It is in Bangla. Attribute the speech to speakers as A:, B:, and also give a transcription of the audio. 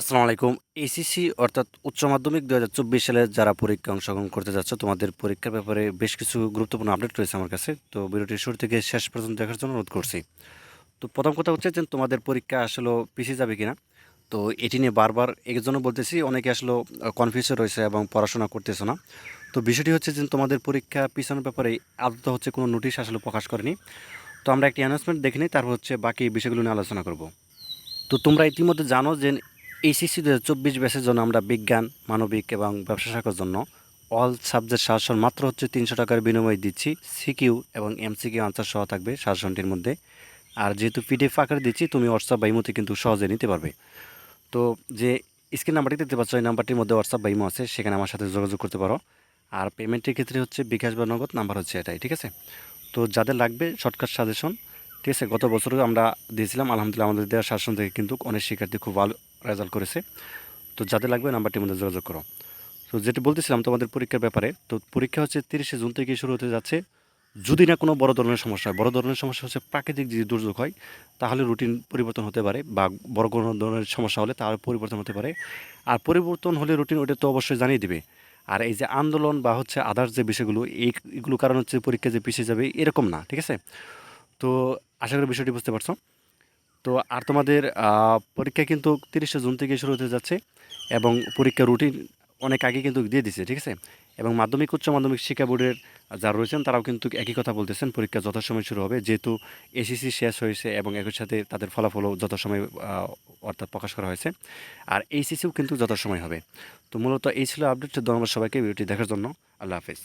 A: আসসালামু আলাইকুম। এসিসি অর্থাৎ উচ্চ মাধ্যমিক দু হাজার চব্বিশ সালে যারা পরীক্ষা অংশগ্রহণ করতে যাচ্ছে, তোমাদের পরীক্ষার ব্যাপারে বেশ কিছু গুরুত্বপূর্ণ আপডেট রয়েছে আমার কাছে। তো ভিডিওটি শুরু থেকে শেষ পর্যন্ত দেখার জন্য অনুরোধ করছি। তো প্রথম কথা হচ্ছে যে তোমাদের পরীক্ষা আসলে পিছিয়ে যাবে কিনা? তো এটি নিয়ে বারবার জন্য বলতেছি, অনেকে আসলে কনফিউশন রয়েছে এবং পড়াশোনা করতেছে না। তো বিষয়টি হচ্ছে যে তোমাদের পরীক্ষা পিছানোর ব্যাপারে আদত হচ্ছে কোনো নোটিশ আসলে প্রকাশ করেনি। তো আমরা একটি অ্যানাউন্সমেন্ট দেখে নিই, তারপর হচ্ছে বাকি বিষয়গুলো নিয়ে আলোচনা করব। তো তোমরা ইতিমধ্যে জানো যে এইচএসসি দু হাজার চব্বিশ ব্যাচের জন্য আমরা বিজ্ঞান, মানবিক এবং ব্যবসা শাখার জন্য অল সাবজেক্ট শাসন মাত্র হচ্ছে তিনশো টাকার বিনিময়ে দিচ্ছি। সিকিউ এবং এমসিকিউ আনসার সহ থাকবে শাসনটির মধ্যে। আর যেহেতু পিডিএফ আকারে দিচ্ছি, তুমি হোয়াটসঅ্যাপ বা ইমোতে কিন্তু সহজে নিতে পারবে। তো যে স্ক্রিন নাম্বারটি দেখতে পাচ্ছ, এই নাম্বারটির মধ্যে হোয়াটসঅ্যাপ বা ইমো আছে, সেখানে আমার সাথে যোগাযোগ করতে পারো। আর পেমেন্টের ক্ষেত্রে হচ্ছে বিকাশ বা নগদ নাম্বার হচ্ছে এটাই, ঠিক আছে? তো যাদের লাগবে শর্টকাট সাজেশন ঠিক আছে? গত বছরও আমরা দিয়েছিলাম, আলহামদুলিল্লাহ আমাদের দেওয়ার শাসন থেকে কিন্তু অনেক শিক্ষার্থী খুব ভালো রেজাল্ট করেছে। তো যাদের লাগবে নাম্বারটির মধ্যে যোগাযোগ করো। তো যেটি বলতেছিলাম তোমাদের পরীক্ষার ব্যাপারে, তো পরীক্ষা হচ্ছে তিরিশে জুন থেকে শুরু হতে যাচ্ছে। যদি না কোনো বড় ধরনের সমস্যা হয়, বড় ধরনের সমস্যা হচ্ছে প্রাকৃতিক যদি দুর্যোগ হয়, তাহলে রুটিন পরিবর্তন হতে পারে বা বড় কোনো ধরনের সমস্যা হলে তাহলে পরিবর্তন হতে পারে। আর পরিবর্তন হলে রুটিন ওটা তো অবশ্যই জানিয়ে দিবে। আর এই যে আন্দোলন বা হচ্ছে আদার্স যে বিষয়গুলো, এই এগুলো কারণ হচ্ছে পরীক্ষা যে পিছিয়ে যাবে, এরকম না, ঠিক আছে? তো আশা করি বিষয়টি বুঝতে পারছ। তো আর তোমাদের পরীক্ষা কিন্তু তিরিশে জুন থেকে শুরু হতে যাচ্ছে এবং পরীক্ষার রুটিন অনেক আগে কিন্তু দিয়ে দিছে, ঠিক আছে? এবং মাধ্যমিক, উচ্চ মাধ্যমিক শিক্ষা বোর্ডের যারা রয়েছেন, তারাও কিন্তু একই কথা বলতেছেন, পরীক্ষা যথাসময় শুরু হবে। যেহেতু এসিসি শেষ হয়েছে এবং একই সাথে তাদের ফলাফলও যথাসময় অর্থাৎ প্রকাশ করা হয়েছে। আর এইচএসিও কিন্তু যথাসময় হবে। তো মূলত এই ছিল আপডেট ধন্যবাদ সবাইকে, ভিডিওটি দেখার জন্য। আল্লাহ হাফেজ।